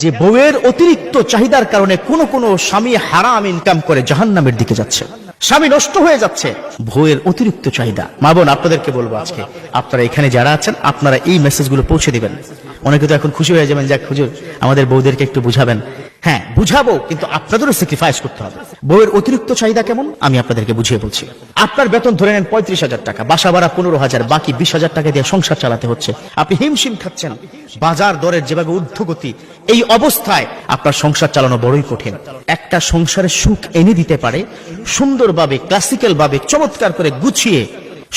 যে বউয়ের অতিরিক্ত চাহিদার কারণে কোনো কোনো স্বামী হারাম ইনকাম করে জাহান নামের দিকে যাচ্ছে। স্বামী নষ্ট হয়ে যাচ্ছে। বউয়ের অতিরিক্ত চাহিদা। মা বোন, আপনাদেরকে বলব আজকে, আপনারা এখানে যারা আছেন, আপনারা এই মেসেজগুলো পৌঁছে দিবেন। অনেকে তো এখন খুশি হয়ে যাবেন, যাক হুজুর, আমাদের বউদেরকে একটু বুঝাবেন। হ্যাঁ বুঝাবো, কিন্তু আপনাদেরও স্যাক্রিফাইস করতে হবে। বউয়ের অতিরিক্ত চাহিদা কেমন? আমি আপনাদেরকে বুঝিয়ে বলছি। আপনার বেতন ধরে নেন পঁয়ত্রিশ হাজার টাকা, বাসা ভাড়া পনেরো হাজার, বাকি বিশ হাজার টাকা দিয়ে সংসার চালাতে হচ্ছে। আপনি হিমশিম খাচ্ছেন, বাজার দরের যেভাবে ঊর্ধ্বগতি, এই অবস্থায় আপনার সংসার চালানো বড়ই কঠিন। একটা সংসারের সুখ এনে দিতে পারে, সুন্দরভাবে ক্লাসিক্যাল ভাবে চমৎকার করে গুছিয়ে,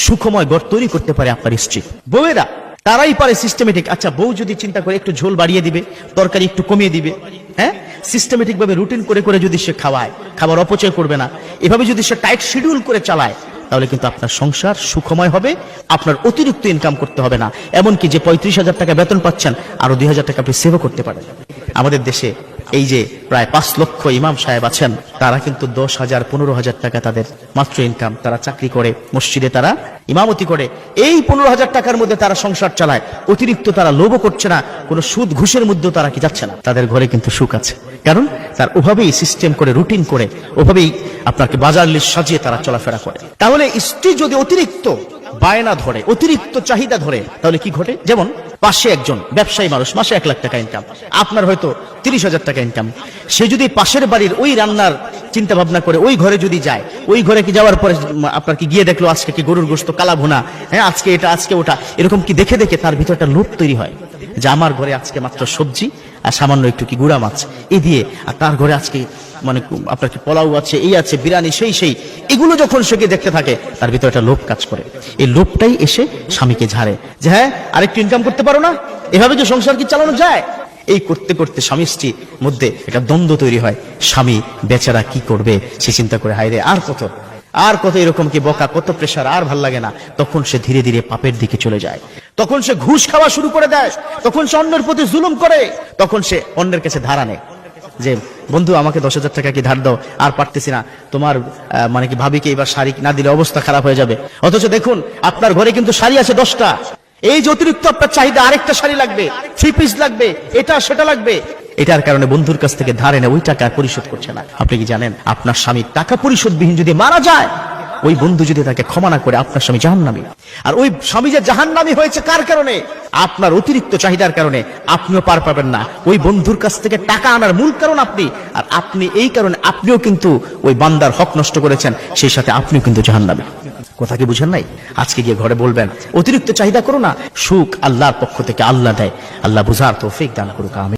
সুখময় গড় তৈরি করতে পারে আপনার স্ত্রী। বউয়েরা, তারাই পারে সিস্টেমেটিক আচ্ছা বউ যদি চিন্তা করে একটু ঝোল বাড়িয়ে দিবে, তরকারি একটু কমিয়ে দিবে হ্যাঁ? সিস্টেমেটিক ভাবে রুটিন করে করে যদি সে খাওয়ায়, খাবার অপচয় করবে না, এভাবে যদি সে টাইট শিডিউল করে চালায়, তাহলে কিন্তু আপনার সংসার সুখময় হবে, আপনার অতিরিক্ত ইনকাম করতে হবে না। এমনকি যে পঁয়ত্রিশ হাজার টাকা বেতন পাচ্ছেন, আরও দুই হাজার টাকা আপনি সেভও করতে পারেন। আমাদের দেশে এই যে প্রায় পাঁচ লক্ষ ইমাম সাহেব আছেন, তারা কিন্তু দশ হাজার, পনেরো হাজার টাকা তাদের মাত্র ইনকাম তারা চাকরি করে, মসজিদে তারা ইমামতি করে। এই পনেরো হাজার টাকার মধ্যে তারা সংসার চালায়। অতিরিক্ত তারা লোভও করছে না, কোনো সুদ ঘুষের মধ্যেও তারা কি যাচ্ছে না? তাদের ঘরে কিন্তু সুখ আছে। কারণ তার ওভাবেই সিস্টেম করে রুটিন করে, ওভাবেই আপনাকে বাজার লিস্ট সাজিয়ে তারা চলাফেরা করে। তাহলে স্ত্রী যদি অতিরিক্ত বায়না ধরে, অতিরিক্ত চাহিদা ধরে, তাহলে কি ঘটে? যেমন পাশে একজন ব্যবসায়ী মানুষ, মাসে এক লাখ টাকা ইনকাম আপনার হয়তো তিরিশ হাজার টাকা ইনকাম সে যদি পাশের বাড়ির ওই রান্নার চিন্তা ভাবনা করে, ওই ঘরে যদি যায়, ওই ঘরে কি যাওয়ার পরে আপনার কি গিয়ে দেখল, আজকে কি গরুর গোস্ত, কালা ভুনা হ্যাঁ আজকে এটা, আজকে ওটা, এরকম কি দেখে দেখে তার ভিতরে একটা লোভ তৈরি হয়? যে আমার ঘরে আজকে মাত্র সবজি আর সামান্য একটু কি গুড়া মাছ। এ দিয়ে আর তার ঘরে আজকে মানে আপনার কি পোলাও আছে, এই আছে, বিরিয়ানি সেই সেই, এগুলো যখন সে দেখতে থাকে, তার ভিতরে একটা লোভ কাজ করে। এই লোভটাই এসে স্বামীকে ঝাড়ে। যে হ্যাঁ আরেকটু ইনকাম করতে পারো না? এভাবে কি সংসার কি চালানো যায়? এই করতে করতে স্বামী স্ত্রীর মধ্যে একটা দ্বন্দ্ব তৈরি হয়। স্বামী বেচারা কি করবে? সে চিন্তা করে, হায় রে, আর কত? আর কত এরকম কি বকা, কত প্রেশার আর ভালো লাগে না। তখন সে ধীরে ধীরে পাপের দিকে চলে যায়। তখন সে ঘুষ খাওয়া শুরু করে দেয়। তখন সে অন্যের প্রতি জুলুম করে। তখন সে অন্যের কাছে ধারা নেয় যে বন্ধু, আমাকে দশ হাজার টাকা কি ধার দাও? আর পারতেছি না। তোমার মানে কি ভাবিকে এবার শাড়ি না দিলে অবস্থা খারাপ হয়ে যাবে। অথচ দেখুন, আপনার ঘরে কিন্তু শাড়ি আছে দশটা। এই যে অতিরিক্ত আপনার চাহিদা, আরেকটা শাড়ি লাগবে থ্রি পিস লাগবে, এটা, সেটা লাগবে। এটার কারণে বন্ধুর কাছ থেকে ধারে না ওই টাকা পরিশোধ করছে না। আপনি কি জানেন, আপনার স্বামীর টাকা পরিশোধবিহীন যদি মারা যায় ওই বন্ধু যদি তাকে ক্ষমা না করে, আপনার স্বামী জাহান্নামী। আর ওই স্বামী যে জাহান্নামী হয়েছে কার কারণে? আপনার অতিরিক্ত চাহিদার কারণে। আপনিও পার পাবেন না। ওই বন্ধুর কাছ থেকে টাকা আনার মূল কারণ আপনি। আর আপনি এই কারণে আপনিও কিন্তু ওই বান্দার হক নষ্ট করেছেন। সেই সাথে আপনিও কিন্তু জাহান্নামী। কথা কি বুঝেন নাই? আজকে গিয়ে ঘরে বলবেন, অতিরিক্ত চাহিদা করো না। সুখ আল্লাহর পক্ষ থেকে আল্লাহ দেয়। আল্লাহ বুঝার তৌফিক দান করুক আমি